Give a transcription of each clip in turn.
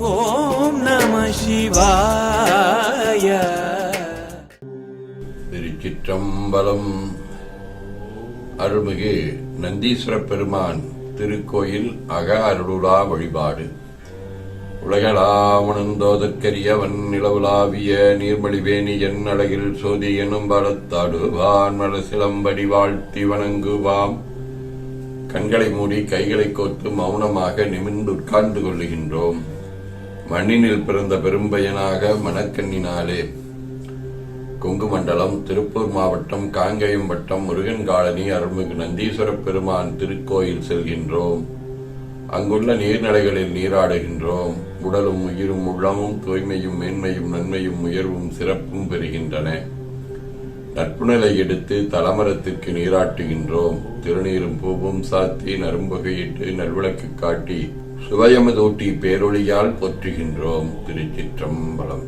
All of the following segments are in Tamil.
ஓம் நம சிவாய. திருச்சிற்றம்பலம். அருள்மிகு நந்தீஸ்வர பெருமான் திருக்கோயில் அக அருளுலா வழிபாடு. உலகளாமணந்தோதற்கரியவன் நிலவுலாவிய நீர்மொழிவேணி என் அழகில் சோதி எனும் பலத்தாடுவான் மலசிலம்படி வாழ்த்தி வணங்குவாம். கண்களை மூடி கைகளை கோர்த்து மௌனமாக நிமிர்ந்து உட்கார்ந்து கொள்ளுகின்றோம். மண்ணினில் பிறந்த பெரும்பயனாக மணக்கண்ணினாலே கொங்கு மண்டலம் திருப்பூர் மாவட்டம் காங்கயம் வட்டம் முருகன் காலனி அருள்மிகு நந்தீஸ்வர பெருமான் திருக்கோயில் செல்கின்றோம். அங்குள்ள நீர்நிலைகளில் நீராடுகின்றோம். உடலும் உயிரும் உள்ளமும் தூய்மையும் மேன்மையும் நன்மையும் உயர்வும் சிறப்பும் பெறுகின்றன. நட்புநிலை எடுத்து தலமரத்திற்கு நீராட்டுகின்றோம். திருநீரும் பூவும் சாத்தி நரும்புகையிட்டு நல்விளக்கு காட்டி சுவயமதூட்டி பேரொளியால் போற்றுகின்றோம் திருச்சிற்றம்பலம்.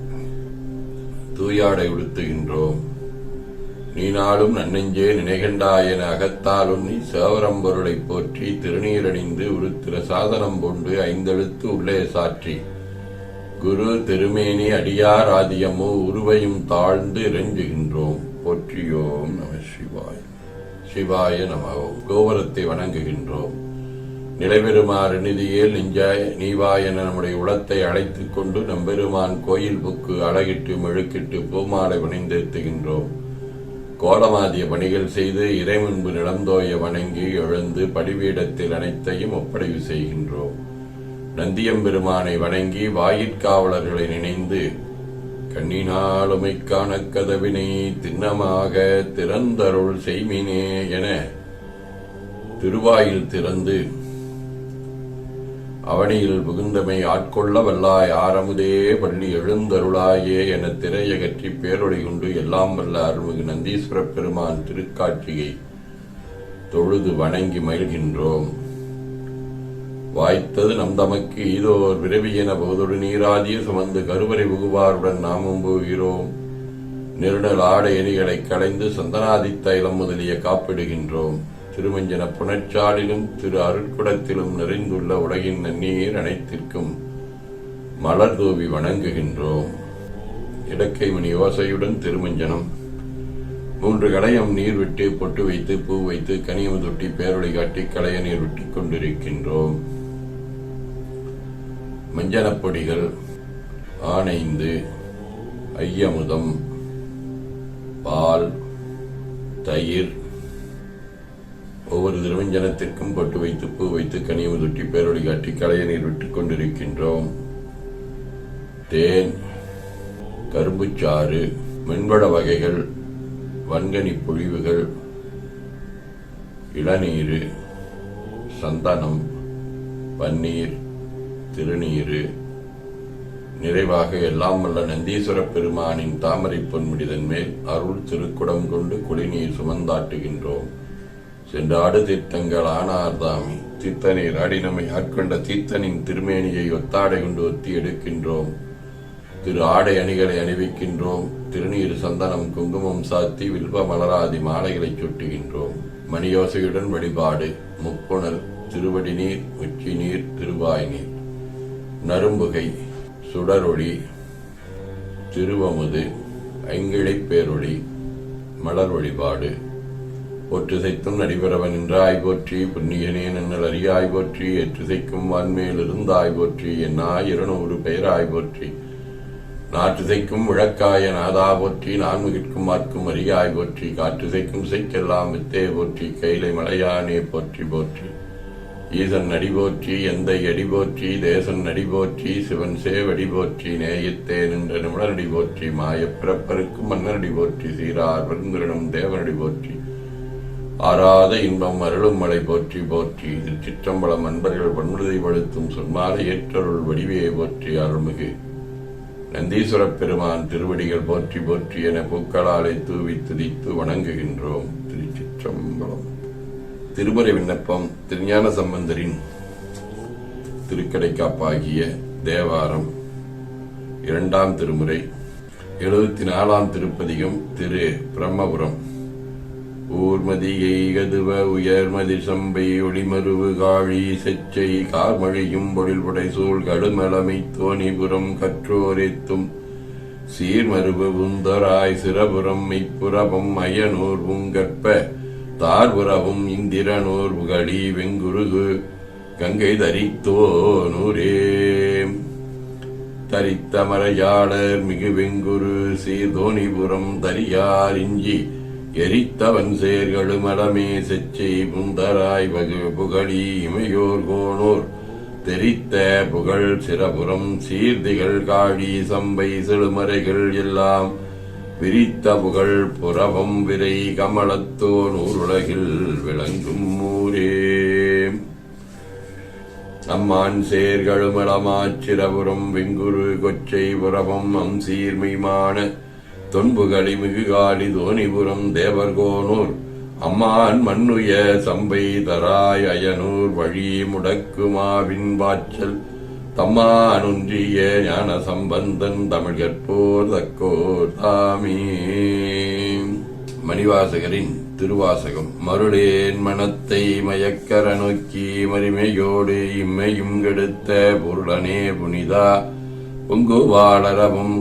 தூயாடை உடுத்துகின்றோம். நீ நாளும் நன்னெஞ்சே நினைகண்டாயன அகத்தாலும் நீ சேவரம்பொருளை போற்றி திருநீரணிந்து உருத்திர சாதனம் கொண்டு ஐந்தெழுத்து உள்ளே சாற்றி. குரு திருமேனி அடியார் ஆதியமோ உருவையும் தாழ்ந்து இறைஞ்சுகின்றோம் போற்றியோம் நம சிவாய். சிவாய நம. கோபுரத்தை வணங்குகின்றோம். நிலைபெறுமாறு நிதியில் நெஞ்சாய் நீவா என நம்முடைய உளத்தை அழைத்து கொண்டு நம்பெருமான் கோயில் புக்கு அழகிட்டு மெழுக்கிட்டு பூமாலை பணிந்திருத்துகின்றோம் கோலமாதிய பணிகள் செய்து இறைமுன்பு நிலந்தோய வணங்கி எழுந்து படிவீடத்தில் அனைத்தையும் ஒப்படைவு செய்கின்றோம். நந்தியம்பெருமானை வணங்கி வாயிற்காவலர்களை நினைந்து கண்ணினாலுமைக்கான கதவினை திண்ணமாக திறந்தருள் செய்மினே என திருவாயில் திறந்து அவனியில் புகுந்தமை ஆட்கொள்ள வல்லாய் ஆரமுதே பள்ளி எழுந்தருளாயே என திரையகற்றி பேரொளி எல்லாம் வல்ல அருள்மிகு நந்தீஸ்வர பெருமான் திருக்காட்சியை தொழுது வணங்கி மகிழ்கின்றோம். வாய்த்தது நம் தமக்கு ஈதோர் விரவியென போதொடு நீராதிய சுமந்து கருவறை புகுவாருடன் நாமும் போகிறோம் நெருடல் ஆடை எரிகளை களைந்து சந்தனாதி தைலம் முதலிய காப்பிடுகின்றோம். திருமஞ்சன புனச்சாலிலும் திரு அருட்குடத்திலும் நிறைந்துள்ள உலகின் நன்னீர் அனைத்திற்கும் மலர் தூவி வணங்குகின்றோம். இடக்கை மணி ஓசையுடன் திருமஞ்சனம். மூன்று கடையம் நீர் விட்டு பொட்டு வைத்து பூ வைத்து கனியம் தொட்டி பேரொழி காட்டி களைய நீர் விட்டுக் கொண்டிருக்கின்றோம். மஞ்சனப்பொடிகள் ஆனைந்து ஐயமுதம் பால் தயிர் ஒவ்வொரு திருவஞ்சனத்திற்கும் பொட்டு வைத்து பூ வைத்து கனி தொட்டி பேரொழி காட்டி களைய நீர் விட்டுக் கொண்டிருக்கின்றோம். தேன் கரும்புச்சாறு மென்பட வகைகள் வன்கனி பொழிவுகள் இளநீர் சந்தனம் பன்னீர் திருநீர். நிறைவாக எல்லாம் வல்ல நந்தீஸ்வர பெருமானின் தாமரை பொன்முடிதன் மேல் அருள் திருக்குடம் கொண்டு குளிநீர் சுமந்தாட்டுகின்றோம். சென்றாடு தீர்த்தங்கள் ஆனார்தாமி தீர்த்தநீர் ஆடினமை ஆட்கொண்ட தீர்த்தனின் திருமேனியை ஒத்தாடை கொண்டு ஒத்தி எடுக்கின்றோம். திரு ஆடை அணிகளை அணிவிக்கின்றோம். திருநீர் சந்தனம் குங்குமம் சாத்தி வில்வ மலராதி மாலைகளை சுட்டுகின்றோம். மணியோசையுடன் வழிபாடு. முப்புணல் திருவடி நீர் உச்சி நீர் திருவாய் நீர். நரும்புகை சுடரொளி திருவமுது ஐங்கிழைப் பேரொளி மலர் வழிபாடு. ஒற்றுசைத்தும் நடிபெறவன் என்றாய் போற்றி புண்ணியனேன் என்னல் அறியாய் போற்றி எற்றுசைக்கும் வான்மேல் இருந்தாய் போற்றி என்னாய் இருநூறு பெயராய் போற்றி நாற்றுசைக்கும் விளக்காய நாதா போற்றி நான்முகிற்கும் மார்க்கும் அறியாய் போற்றி காற்றுசைக்கும் சைக்கெல்லாம் வித்தே போற்றி கைலை மலையானே போற்றி போற்றி. ஈசன் நடி போற்றி எந்தை அடி போற்றி தேசன் நடி போற்றி சிவன் சேவடி போற்றி நேயத்தே நின்ற நிமிடனடி போற்றி மாயப்பிறப்பருக்கும் மன்னரடி போற்றி சீரார் பெருந்திரனும் தேவனடி போற்றி. ஆறாத இன்பம் அருளும் மலை போற்றி போற்றி. திருச்சிற்றம்பலம் அன்பர்கள் வன்முதை வழுத்தும் சொன்மாலை ஏற்றருள் வடிவே போற்றி அருள்மிகு. நந்தீஸ்வரப் பெருமான் திருவடிகள் போற்றி போற்றி என பூக்களாலை தூவி துதித்து வணங்குகின்றோம். திருச்சிற்றம்பலம். திருமுறை விண்ணப்பம் திருஞான சம்பந்தரின் திருக்கடைக்காப்பாகிய தேவாரம் இரண்டாம் திருமுறை. எழுபத்தி நாலாம் திருப்பதிகம் திரு பிரம்மபுரம். ஊர்மதியை கதுவ உயர்மதி சம்பை ஒளிமருவு காழி செச்சை கார்மழியும் பொழில்புடை சூழ் கடுமலமை தோணிபுரம் கற்றோரித்தும் சீர்மருவு உந்தராய் சிரபுரம் மெய்ப்புறவும் அயனூர் உங்கற்ப தார்புறவும் இந்திரனூர் புகழி வெங்குருகு கங்கை தரித்தோனூரே தரித்த மறையாளர் மிகு வெங்குரு சீர்தோணிபுரம் தரியார் இஞ்சி எரித்தவன் சேர்களு அடமே செச்சை புந்தராய் வகு புகழி இமையோர் கோனூர். தெரித்த புகழ் சிறபுறம் சீர்திகள் காழி சம்பை செழுமறைகள் எல்லாம். விரித்த புகழ் புறவம் விரை கமலத்தோன் உலகில் விளங்கும் ஊரே. அம்மான் சேர்கழுமளமாச்சிரபுரம் வெங்குரு கொச்சை புறவம் அம்சீர்மைமான தொன்புகளி மிகுகாலி தோணிபுரம் தேவர்கோனூர். அம்மான் மண்ணுய சம்பை தராய் அயனூர் வழி முடக்குமாவின் வாச்சல் தம்மானுன்றிய ஞான சம்பந்தன் தமிழ் கற்போர் தக்கோர் தாமே. மணிவாசகரின் திருவாசகம் மருளேன் மனத்தை மயக்கர நோக்கி மறிமையோடு இம்மையும் கெடுத்த பொருளனே புனிதா. பொங்கு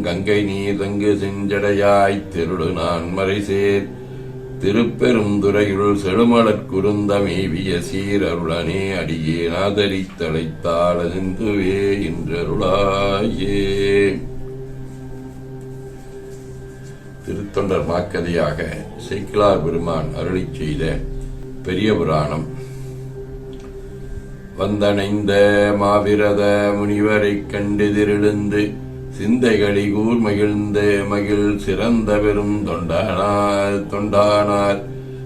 கங்கை நீர் தங்கு செஞ்சடையாய் திருடு நான் மறைசேர் திருப்பெருந்துறையுள் செழுமலற்குருந்தமேவிய சீரருளனே அடியே நாதரித்தழைத்தாளதுவே என்றருளாயே. திருத்தொண்டர் மாக்கதையாக சைக்கிளார் பெருமான் அருளிச் செய்த பெரிய புராணம். வந்தணைந்த மாவிரத முனிவரைக் கண்டெதிரெழுந்து சிந்தைகளி கூர் மகிழ்ந்து மகிழ் சிறந்த பெரும் தொண்டானார் தொண்டானார்.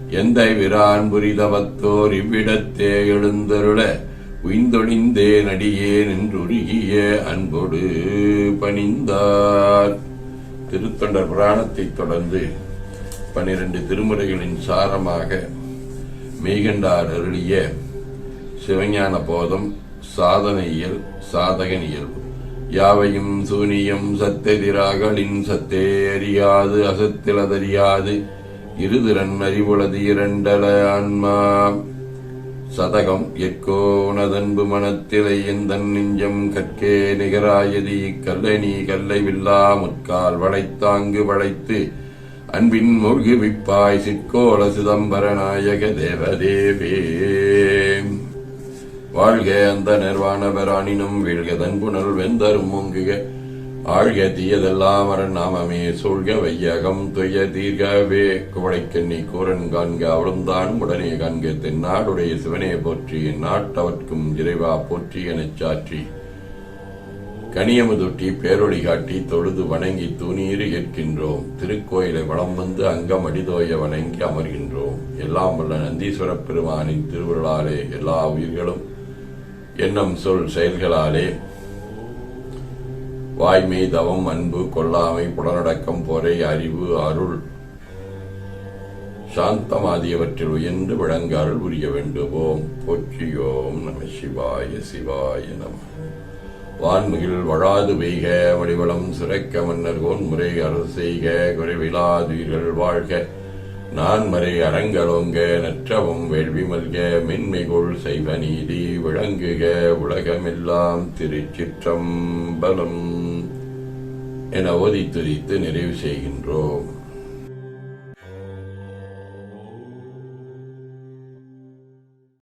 எந்த விரான் புரிதவத்தோர் இவ்விடத்தே எழுந்தருள உய்ந்தொழிந்தே நடியே நின்றுருகிய அன்போடு பணிந்தார். திருத்தொண்டர் புராணத்தைத் தொடர்ந்து பனிரெண்டு திருமுறைகளின் சாரமாக மெய்கண்டார் அருளிய சிவஞான போதம் சாதனையில் சாதகன் இயல்பு. யாவையும் சூனியம் சத்தெதிராகலின் சத்தே அறியாது அசத்திலதறியாது. இருதிறன் அறிவுளது இரண்டல ஆன்மா. சதகம் எற்கோ உனதன்பு மனத்திலை எந்தன் நெஞ்சம் கற்கே நிகராயதி. கல்லை நீ கல்லை வில்லா முற்கால் வளைத்தாங்கு வளைத்து அன்பின் மூழ்கு விப்பாய் சிற்கோல சிதம்பர நாயக தேவதேவே. வாழ்க அந்த நிர்வாண பெறானினும் வீழ்க தன்புணல் வெந்தரும் முங்குக. ஆழ்க தீயதெல்லாம் அரண் நாமமே சூழ்க வையகம் துய தீர்கவே. குவளைக்கண்ணி கூரன் காண்க அவளும் தானும் உடனே காண்க தென்னாடுடைய சிவனே போற்றி. நாட்டவர்க்கும் இறைவா போற்றி எனச் சாற்றி. கனியமுதொட்டி பேரொழி காட்டி தொழுது வணங்கி தூணீறு ஏற்கின்றோம். திருக்கோயிலை வளம் வந்து அங்கம் அடிதோய வணங்கி அமர்கின்றோம். எல்லாம் வல்ல நந்தீஸ்வரப் பெருமானின் திருவிழாலே எல்லா உயிர்களும் எண்ணம் சொல் செயல்களாலே. வாய்மை தவம் அன்பு கொல்லாமை புலனடக்கம் பொறை அறிவு அருள். சாந்தம் ஆகியவற்றில் உயர்ந்து விளங்க அருள் புரிய வேண்டுவோம். போற்றியோம் நம சிவாய சிவாய நம. வான்மிகில் வழாது பெய்க வடிவளம் சிறக்க மன்னர் கோன்முறை அரசு செய்க குறைவிலாதுயிர்கள் வாழ்க. நான் மறை அரங்கலோங்க நற்றவும் வேள்வி மல்க மென்மைகுள் செய்வ நீதி விளங்குக உலகமெல்லாம் திருச்சிற்றம்பலம் என ஓதி துதித்து நிறைவு செய்கின்றோம்.